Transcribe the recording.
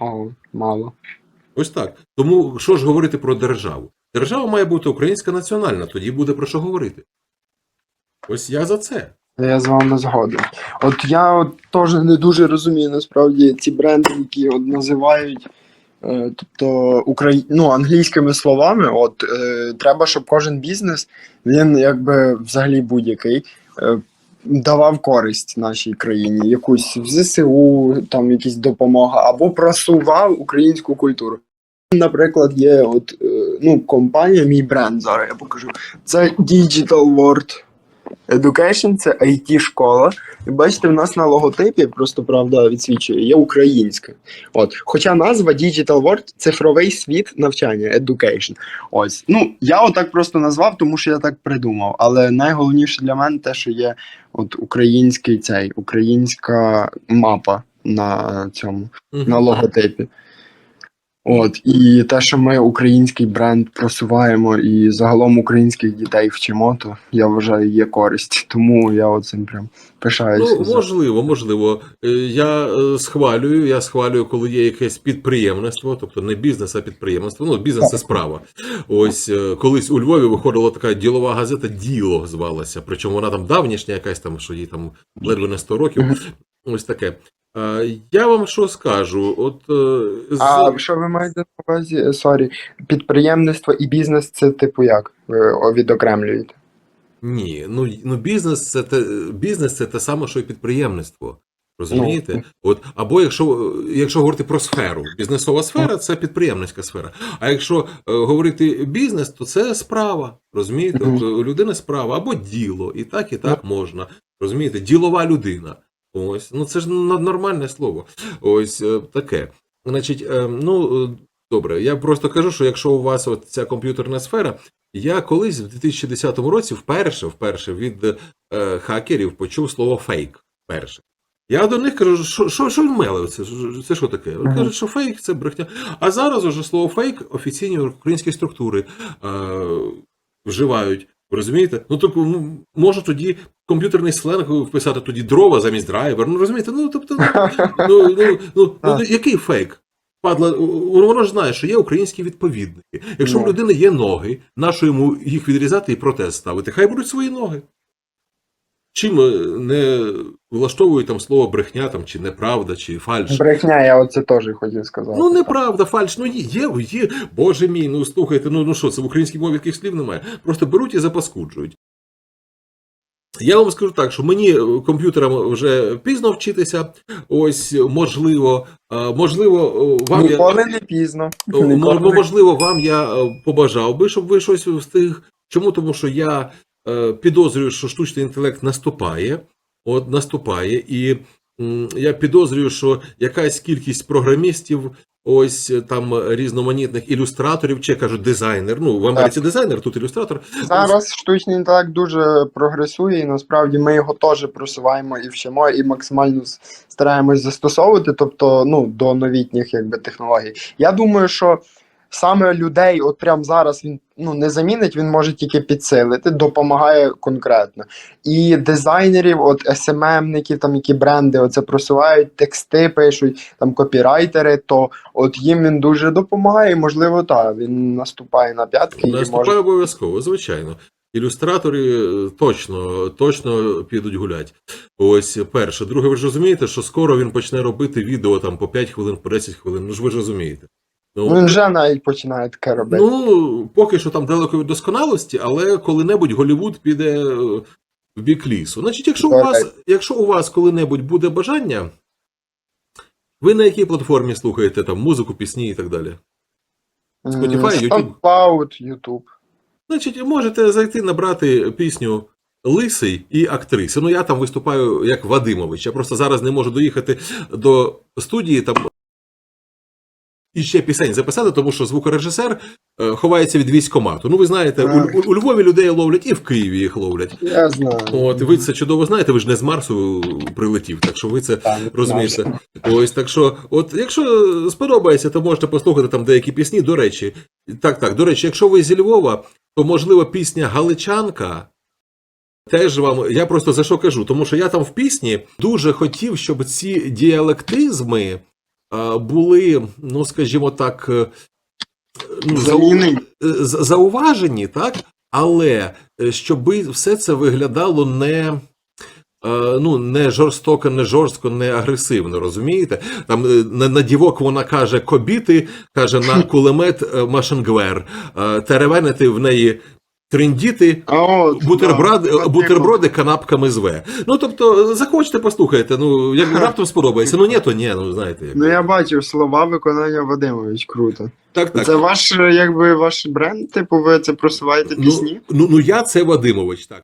О, мало. Ось так. Тому що ж говорити про державу? Держава має бути українська національна, тоді буде про що говорити. Ось я за це. Я з вами згоден. От я от теж не дуже розумію насправді ці бренди, які от називають. е, Тобто Украї... ну, англійськими словами, от е, треба, щоб кожен бізнес, він якби взагалі будь-який, е, давав користь нашій країні, якусь в ЗСУ, там якісь допомога, або просував українську культуру. Наприклад, є от е, ну, компанія, мій бренд зараз я покажу. Це Digital World Education, це IT школа. І бачите, в нас на логотипі, просто правда відсвічує, є українська. От. Хоча назва Digital World цифровий світ навчання, education. Ось. Ну, я отак просто назвав, тому що я так придумав. Але найголовніше для мене те, що є от український цей, українська мапа на цьому, на логотипі. От, і те, що ми український бренд просуваємо і загалом українських дітей вчимо, то я вважаю є користь. Тому я оцим прям пишаюся. Ну, можливо, можливо. Е, Я е, схвалюю, я схвалюю, коли є якесь підприємництво, тобто не бізнес, а підприємництво. Ну, бізнес це справа. Ось е, колись у Львові виходила така ділова газета Діло звалася. Причому вона там давнішня, якась там, що їй там ледве не 100 років. Ось таке. Я вам що скажу? От е, з- А що ви маєте на увазі? Е, Сорі, підприємництво і бізнес це типу як? Ви відокремлюєте? Ні, ну, ну бізнес це те, бізнес це те саме, що і підприємництво. Розумієте? Ну. От, або якщо, якщо говорити про сферу, бізнесова сфера це підприємницька сфера. А якщо е, говорити бізнес, то це справа. Розумієте? От, у людини справа або діло, і так, і так можна. Розумієте? Ділова людина. Ось, ну це ж нормальне слово. Ось е, таке. Значить, е, ну е, добре, я просто кажу, що якщо у вас от ця комп'ютерна сфера, я колись в 2010 році вперше, вперше від е, хакерів почув слово фейк. Перше. Я до них кажу, що, що, що мели? Це, це що таке? Вони кажуть, що фейк це брехня. А зараз уже слово фейк офіційні українські структури е, вживають. Розумієте? Ну, тобто, ну, може тоді комп'ютерний сленг вписати тоді дрова замість драйвер. Ну розумієте? Ну тобто, ну, ну, ну, ну, ну який фейк? Падла, воно ж знає, що є українські відповідники. Якщо в Ну. людини є ноги, нащо йому їх відрізати і протез ставити? Хай будуть свої ноги. Чим е, не влаштовують там слово брехня, там, чи неправда, чи фальш. Брехня, я оце теж хотів сказати. Ну, неправда, фальш, ну є, є, боже мій, ну слухайте, ну, ну що, це в українській мові таких слів немає. Просто беруть і запаскуджують. Я вам скажу так, що мені е, комп'ютерам вже пізно вчитися. Ось, можливо, е, можливо, вам я. Не пізно. Ніколи Можливо, вам я побажав би, щоб ви щось встиг. Чому? Тому що я підозрюю, що штучний інтелект наступає. От наступає, і я підозрюю, що якась кількість програмістів, ось е, там різноманітних ілюстраторів, чи я кажу дизайнер. Ну, в Америці дизайнер, тут ілюстратор. Зараз штучний інтелект дуже прогресує, і насправді ми його теж просуваємо і вчимо, і максимально стараємось застосовувати, тобто ну, до новітніх якби, технологій. Я думаю, що саме людей, от прямо зараз він ну, не замінить, він може тільки підсилити, допомагає конкретно. І дизайнерів, от SMM-ників, там які бренди оце просувають, тексти пишуть, там копірайтери, то от їм він дуже допомагає, і, можливо, так, він наступає на п'ятки Наступає може. обов'язково, звичайно. Ілюстратори е, точно, точно підуть гулять. Ось перше. Друге, ви ж розумієте, що скоро він почне робити відео там по 5 хвилин, по 10 хвилин. Ну ж ви ж розумієте. Ну, він вже навіть починає таке робити. Ну, поки що там далеко від досконалості, але коли-небудь Голівуд піде е, в бік лісу. Значить, якщо у вас, якщо у вас коли-небудь буде бажання, ви на якій платформі слухаєте там музику, пісні і так далі? Spotify, YouTube? SoundCloud, YouTube. Значить, можете зайти набрати пісню Лисий і актриси. Ну, я там виступаю як Вадимович. Я просто зараз не можу доїхати до студії там. І ще пісень записати, тому що звукорежисер е, ховається від військомату. Ну, ви знаєте, у, у, у Львові людей ловлять і в Києві їх ловлять. Я знаю. От, ви це чудово знаєте, ви ж не з Марсу прилетів, так що ви це Так, розумієте. Ось так що, от якщо сподобається, то можете послухати там деякі пісні. До речі, так, так, до речі, якщо ви зі Львова, то можливо пісня Галичанка. Теж вам, я просто за що кажу, тому що я там в пісні дуже хотів, щоб ці діалектизми були, ну скажімо так, е, ну, е, зауважені, так? Але е, щоб все це виглядало не. Ну, не жорстоко, не жорстко, не агресивно, розумієте? Там на, на дівок вона каже кобіти, каже на кулемет машингвер, теревенити в неї триндіти, А от, бутерброд, да, бутерброди канапками зве. Ну тобто, захочете, послухайте. Ну, як раптом сподобається. Ну ні, то ні, ну знаєте. Як. Ну я бачив слова виконання Вадимович, круто. Так, так. Це ваш, якби ваш бренд, типу, ви це просуваєте ну, пісні? ну, ну я це Вадимович, так.